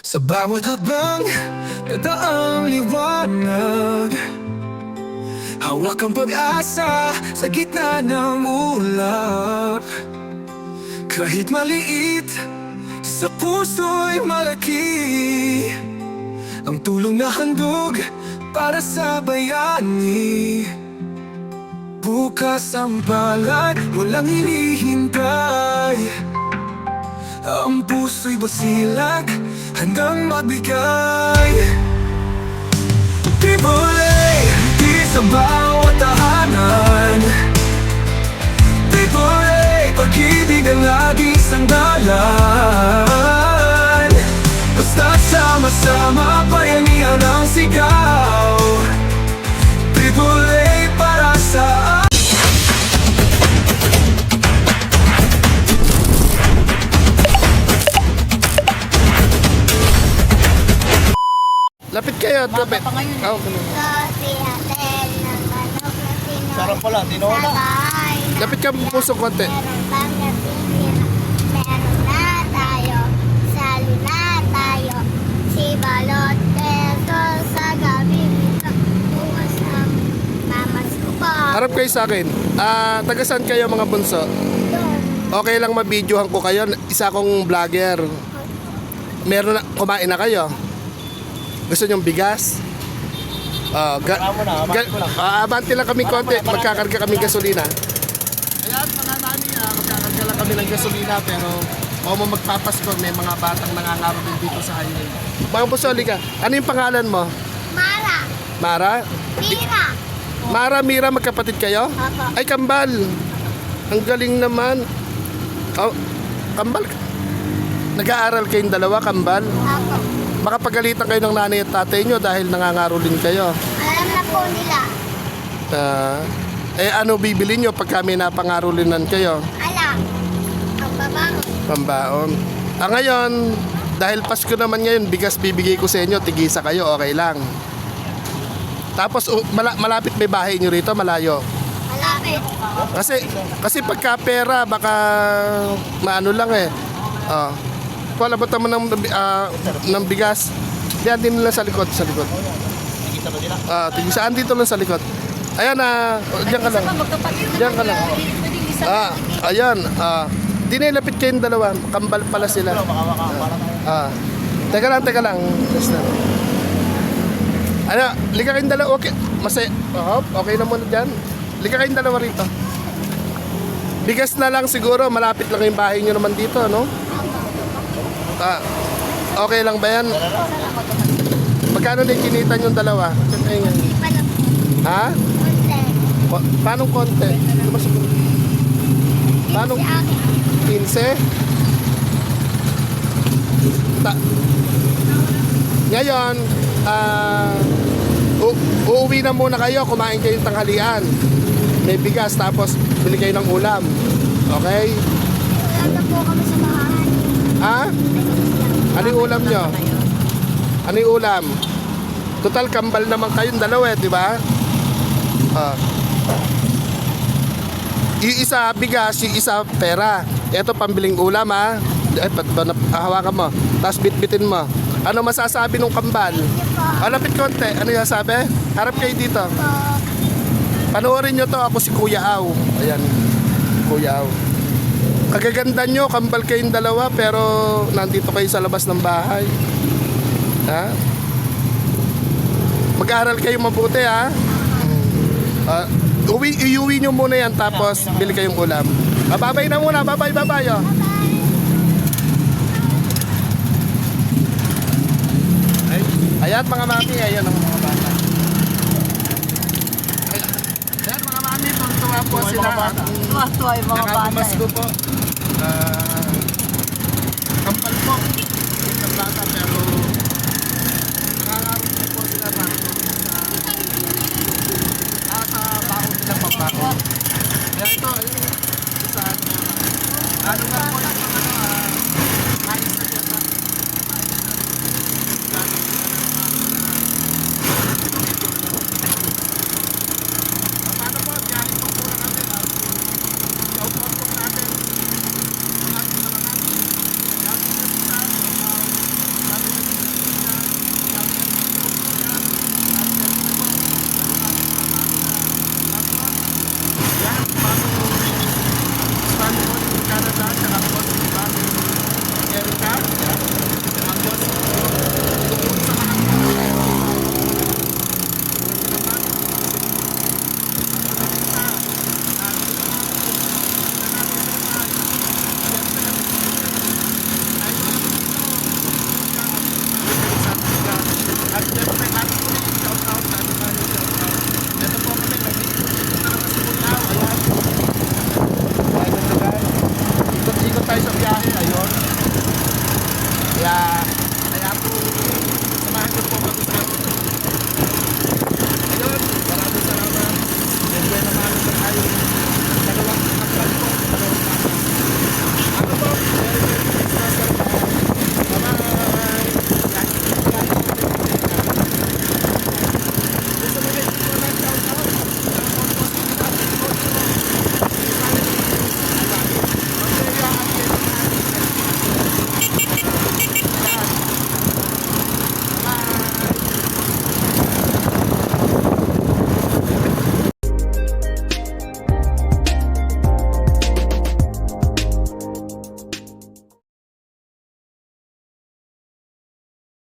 Sa bawat habang Nadaang liwanag. Hawak ang pag-asa Sa gitna ng ulap. Kahit maliit Sa puso'y malaki. Ang tulong na handog Para sa bayani. Bukas ang balat Walang hinihintay. Ang puso'y basilag Hanggang magbigay. Tibulay Di sa bawat tahanan Lapit kayo, lapit. pa ngayon eh. Ah, okay. Sosiatel ng manok na tinola Sarap pala, Sa tinola. na Lapit ka puso konti. Meron bang natitira? Meron na tayo Salo na tayo Si Balot Peso sa gabi Bukas ang mamas ko pa Harap kayo sa akin. Ah, taga saan kayo mga bunso? Okay lang mabidyohan ko kayo. Isa akong vlogger. Meron na, kumain na kayo? Gusto nyong bigas? Ah, ga, mo na, abante lang. abante lang kami konti. Magkakarga kami gasolina. Ayan, mga nani, ah, magkakarga lang kami ng gasolina pero o mo magpapasko, may mga batang nangangaro din dito sa highway. Mga bunso, halika. Ano yung pangalan mo? Mara Mara? Mira Mara, Mira, magkapatid kayo? Opo Ay, kambal. Ang galing naman. Oh, kambal. Nag-aaral kayong dalawa, kambal. Opo Baka pagalitan kayo ng nanay at tatay nyo dahil nangangarulin kayo. Alam na po nila Ah, eh, ano bibili nyo pag kami napangarulinan kayo? Alam Ang babangon Pambaon. Ah, ngayon, dahil Pasko naman ngayon, bigas bibigay ko sa inyo, tigisa kayo, okay lang. Tapos, uh, mala- malapit may bahay nyo rito, malayo. Malapit Kasi kasi pagka pera baka maano lang eh. Oh. Wala ba tama ng ah, ng bigas? Diyan din lang sa likod, sa likod. Ah, tigil saan dito lang sa likod. Ayan na, uh, diyan ka lang. Diyan ka lang. Ah, ayan. Ah, di na lapit kayong dalawa. Kambal pala sila. Tayo. Ah. Teka lang, teka lang. Yes na. Ano, lika kayong dalawa. Okay. Masay. Oh, okay na muna dyan. Lika kayong dalawa rito. Bigas na lang siguro. Malapit lang yung bahay nyo naman dito, no? Ah. Okay lang ba yan? Magkano din kinita yung dalawa? Ayun. Ha? Pa- paano konti? Ano? Paano? Si akin 15? Ta Ngayon, ah u- uuwi na muna kayo, kumain kayo ng tanghalian. May bigas, tapos bili kayo ng ulam. Okay? Wala na po kami sa yung ulam nyo? Ano yung ulam? Total kambal naman kayong dalawa, eh, di ba? Ah. Yung isa bigas, yung isa pera. Ito pambiling ulam ha. Ay, pat, ah, hawakan mo. Tapos bitbitin mo. Ano masasabi nung kambal? Ah, lapit konti. Ano yung sabi? Harap kayo dito. po Panoorin nyo to. Ako si Kuya Aw. Ayan. Kuya Aw. Kagaganda nyo, kambal kayong dalawa, pero nandito kayo sa labas ng bahay. Ha? Mag-aaral kayo mabuti, ha? Uh, uwi, iuwi nyo muna yan, tapos bili kayong ulam. Babay na muna, babay, babay, oh. Ay, ayan mga mami, ayan ang mga bata. Ayan, mga mami, tuwa po Tuwa yung sila. mga bata na kampal po sa plata pero nangangarap na po sila sa ah, sa baon sila pabako kaya ito isa ano ano nga po yung